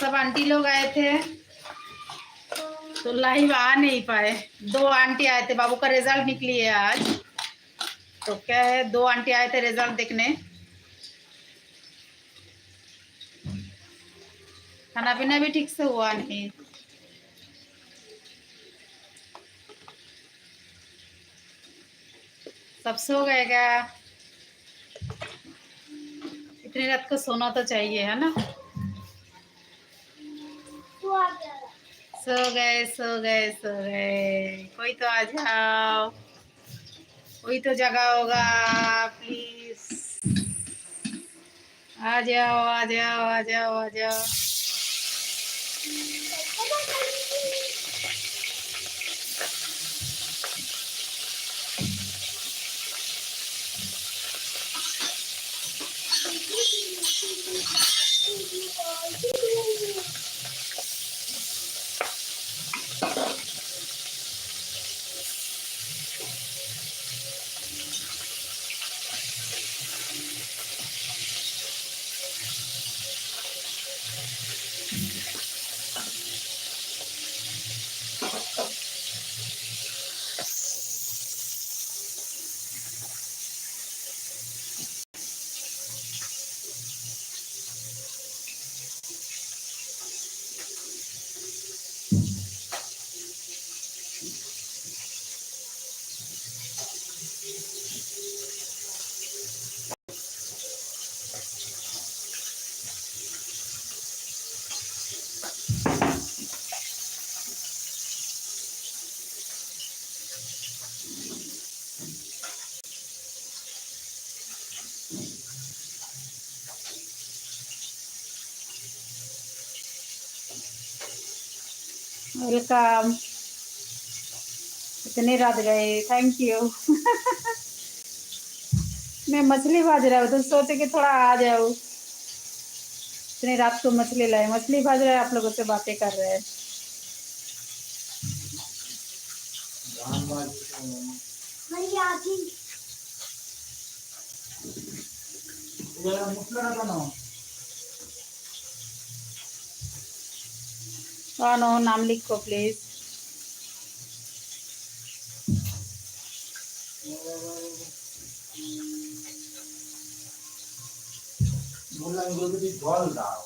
सब आंटी लोग आए थे। तो लाइव आ नहीं पाए। दो आंटी आए थे। बाबू का रिज़ल्ट निकली है आज। तो क्या है, दो आंटी आए थे रिज़ल्ट देखने। खाना पीना भी ठीक से हुआ नहीं। सब सो गए क्या इतनी रात को सोना तो चाहिए है ना? सो गए सो गए सो गए। कोई तो आ जाओ कोई तो जगह होगा प्लीज़ आ जाओ आ जाओ आ जाओ आ जाओ। 叮叮当叮叮当叮 वेलकम इतनी रात गए थैंक यू मैं मछली भाज रहा हूँ तो सोचे कि थोड़ा आ जाओ इतनी रात को मछली लाए मछली भाज रहे हैं आप लोगों से बातें कर रहे हैं। कौन রানো নাম লিখো প্লিজ জল দাও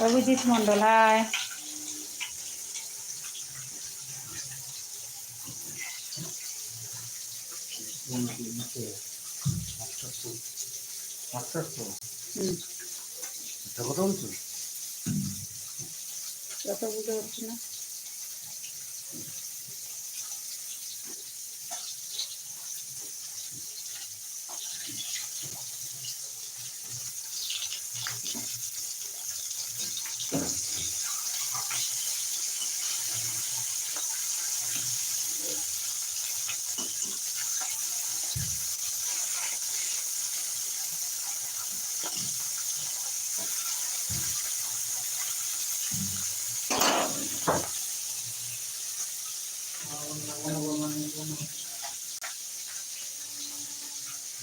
অভিজিৎ মন্ডল হায় Thank you. আটশো তো হুম। এটা কথা বলছো? কত বুঝতে পারছি না।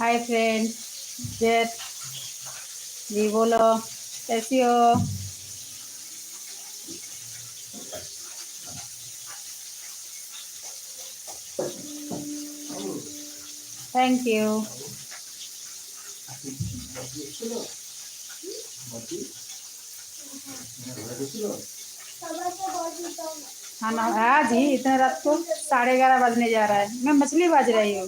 हाय फ्रेंड जेट जी बोलो कैसी हो थैंक यू हाँ ना आज ही इतने रात को साढ़े ग्यारह बजने जा रहा है। मैं मछली बाज रही हूँ।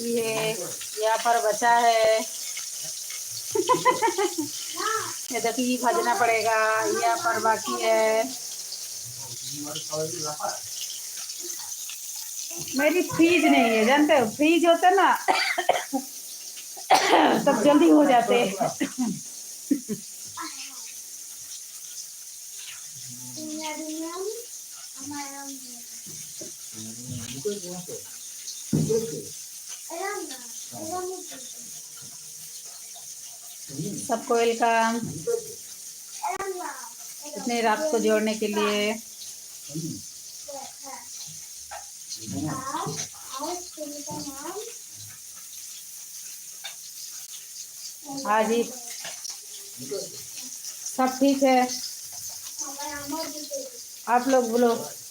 ये यहाँ पर बचा है। ये देखिए भजना पड़ेगा। यहाँ पर बाकी है। मेरी फ्रीज नहीं है, जानते हो? फ्रीज होता ना, तब जल्दी हो जाते सबको वेलकम इतने रात को जोड़ने के लिए। हाँ जी सब ठीक है। आप लोग बोलो।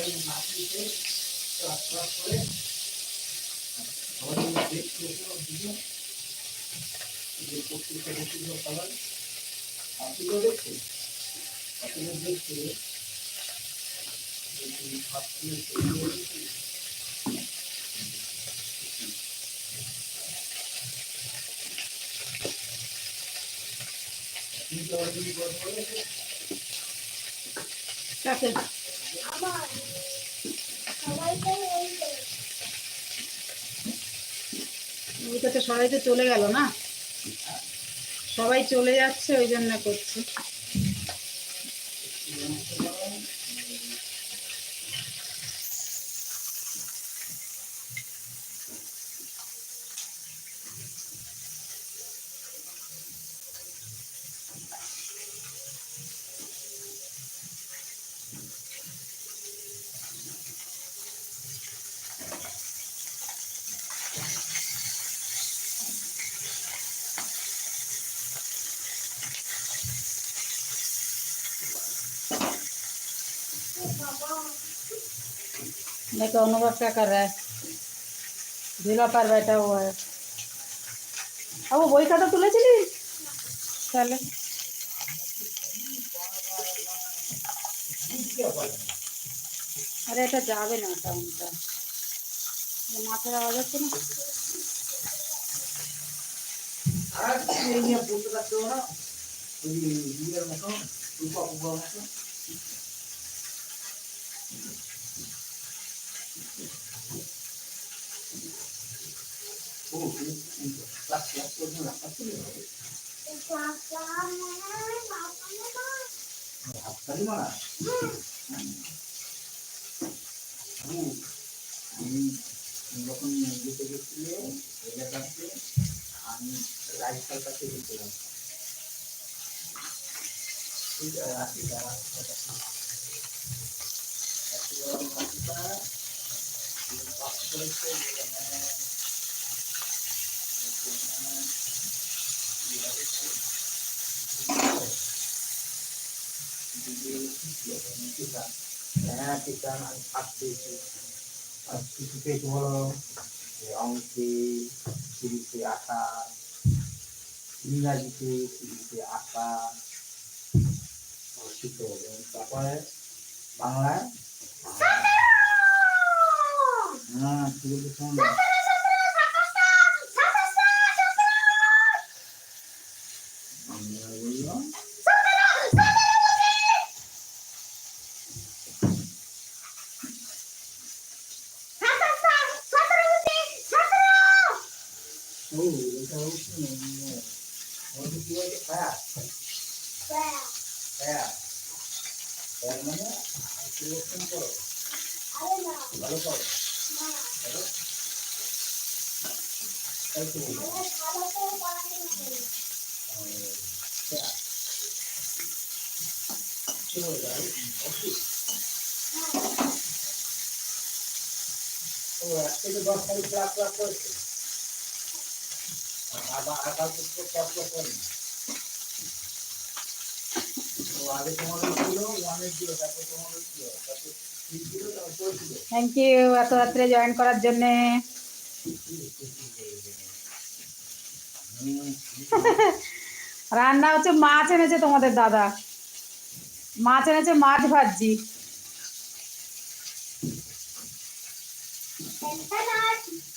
এইভাবে মাটিতে চাষবাস করে আমাদের দেখতে দিকে যে পত্রিকা দেখছিল সবাই আপনিও দেখছেন আপনিও দেখছেন Gracias. ওইটা তো সবাই তো চলে গেল না? সবাই চলে যাচ্ছে ওই জন্য করছি। देखो अनुभव क्या कर रहा है झूला पर बैठा हुआ है अब वो বই খাতা তুলেছিলি তাহলে আরে এটা যাবে না টাউনটা মাথার আওয়াজ হচ্ছে না আর এই নিয়ে বলতে পারছো না ওই ইয়ের মতো রূপা যখন যেতে গেছিলে এলাকাতে আমি রাজস্থান কাছে গেছিলাম ঠিক আছে রাখি হ্যাঁ টিকা আমি ফার্স্ট পেয়েছি আর কিছু পেয়েছি বলো অঙ্কে সিরিজে আঁকা ইংরাজিতে সিরিজে আঁকা শিখতে হবে তারপরে বাংলায় হ্যাঁ ঠিক আছে শোন বাংলা বললাম ও এটা হচ্ছে ওটা কি বলছে খায়া. খায়া খায়া মানে পরিবর্তন করো. ভালো করো. ভালো তাই তো চলো যাই ও এক থেকে দশ তারিখ ক্লাস ক্লাস করেছে থ্যাংক ইউ এত রাত্রে জয়েন করার জন্যে। রান্না হচ্ছে মাছ এনেছে তোমাদের দাদা। মাছ এনেছে মাছ ভাজি। And then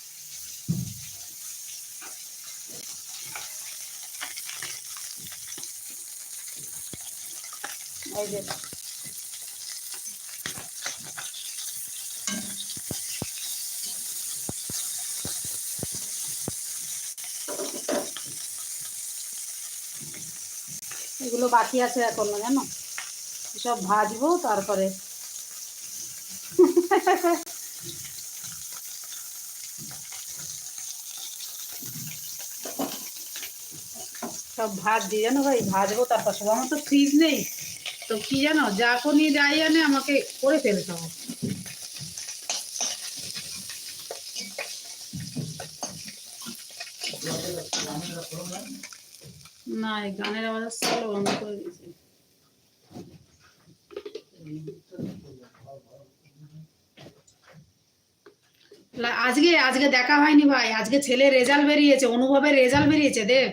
এগুলো বাকি আছে এখনও জানো? সব ভাজবো, তারপরে। সব ভাত দিয়ে, জানো ভাই? ভাজবো, তারপর সব। আমার তো ফ্রিজ নেই। তো কি জানো যখনই যাই আনে, আমাকে করে ফেলতে হবে গানের আওয়াজ বন্ধ করে আজকে আজকে দেখা হয়নি ভাই, আজকে ছেলে রেজাল্ট বেরিয়েছে, অনুভবের রেজাল্ট বেরিয়েছে দেব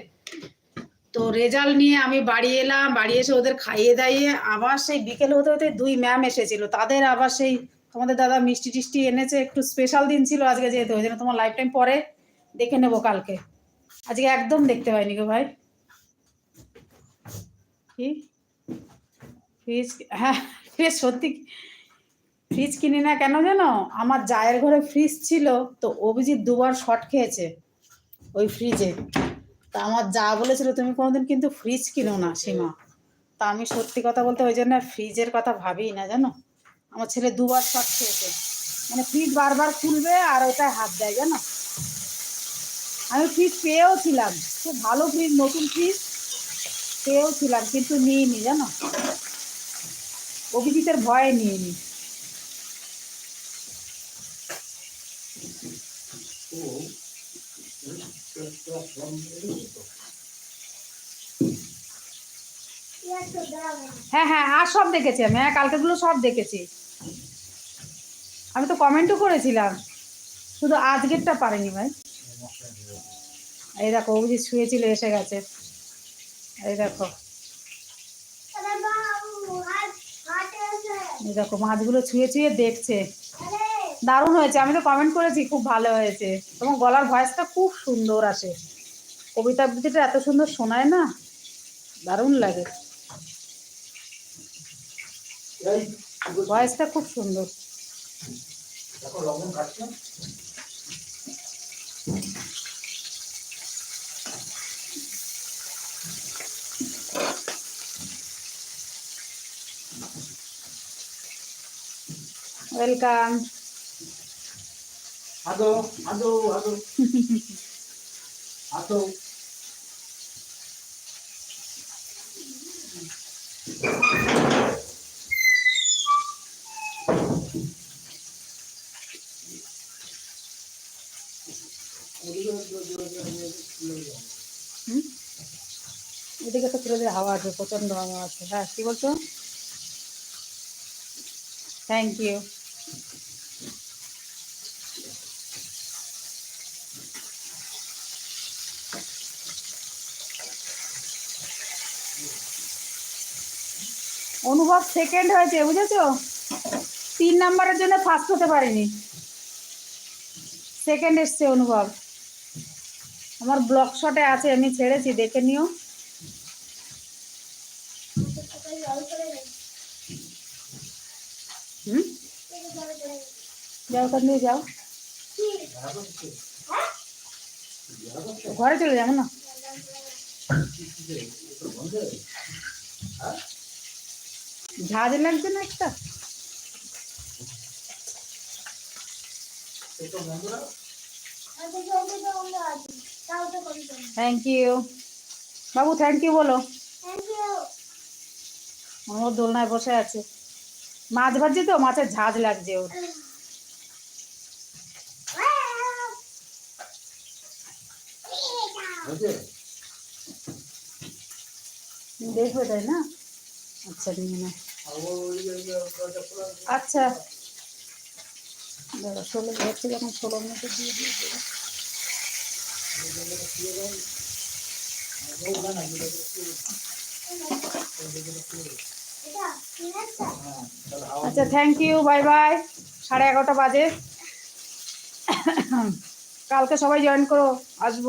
তো রেজাল্ট নিয়ে আমি বাড়ি এলাম, বাড়ি এসে ওদের খাইয়ে দাইয়ে আবার সেই বিকেল হতে হতে দুই ম্যাম এসেছিল। তাদের আবার সেই তোমাদের দাদা মিষ্টি টিষ্টি এনেছে, একটু স্পেশাল দিন ছিল আজকে যেহেতু, ওই জন্য তোমার লাইফ টাইম পরে দেখে নেব কালকে। আজকে একদম দেখতে পাইনি গো ভাই। কি? ফ্রিজ হ্যাঁ ফ্রিজ সত্যি ফ্রিজ কিনি না কেন জানো? আমার জায়ের ঘরে ফ্রিজ ছিল, তো অভিজিৎ দুবার শর্ট খেয়েছে ওই ফ্রিজে তা আমার যা বলেছিল তুমি কোনোদিন কিন্তু ফ্রিজ কিনো না, সীমা। তা আমি সত্যি কথা বলতে ওই জন্য ফ্রিজের কথা ভাবি না, জানো? আমার ছেলে দুবার শর্ট খেয়েছে। মানে ফ্রিজ বারবার খুলবে আর ওটায় হাত দেয়, জানো? আমি ফ্রিজ পেয়েও ছিলাম। খুব ভালো ফ্রিজ নতুন ফ্রিজ পেয়েও ছিলাম, কিন্তু নিইনি, জানো? অভিজিতের ভয়ে নিইনি। ও হ্যাঁ হ্যাঁ আর সব দেখেছি আমি। হ্যাঁ কালকেগুলো সব দেখেছি। আমি তো কমেন্টও করেছিলাম। শুধু আজকেরটা পারেনি ভাই। এই দেখো, অভিজিৎ শুয়েছিল এসে গেছে। এই দেখো. এই দেখো, মাছগুলো ছুঁয়ে ছুঁয়ে দেখছে। দারুণ হয়েছে। আমি তো কমেন্ট করেছি, খুব ভালো হয়েছে। তোমার গলার ভয়েসটা খুব সুন্দর আসে কবিতা আবৃত্তিটা এত সুন্দর শোনায় না? দারুণ লাগে। ভয়েসটা খুব সুন্দর। ওয়েলকাম আদো আদো আদো। আদো। এদিকে তো ফিরোজের হাওয়া আছে প্রচণ্ড হাওয়া আছে। হ্যাঁ কি বলছো? থ্যাংক ইউ অনুভব সেকেন্ড হয়েছে, বুঝেছ তিন নাম্বারের জন্য ফার্স্ট হতে পারিনি সেকেন্ড এসছে অনুভব আমার ব্লক শটে আছে, আমি ছেড়েছি, দেখে নিও। হুম। যাও? ঘরে চলে যাব না ঝাঁজ লাগছে না একটা? থ্যাংক ইউ বাবু থ্যাংক ইউ বলো। আমার দোলনায় বসে আছে। মাছ ভাজি তো মাছের ঝাঁজ লাগছে ওর। দেখবে তাই না? আচ্ছা নিয়ে না। পুরো আচ্ছা। দাদা ষোলো হচ্ছে যখন ষোলো মিনিটে দিয়ে দিয়ে আচ্ছা থ্যাংক ইউ বাই বাই সাড়ে এগারোটা বাজে। কালকে সবাই জয়েন করো আসব।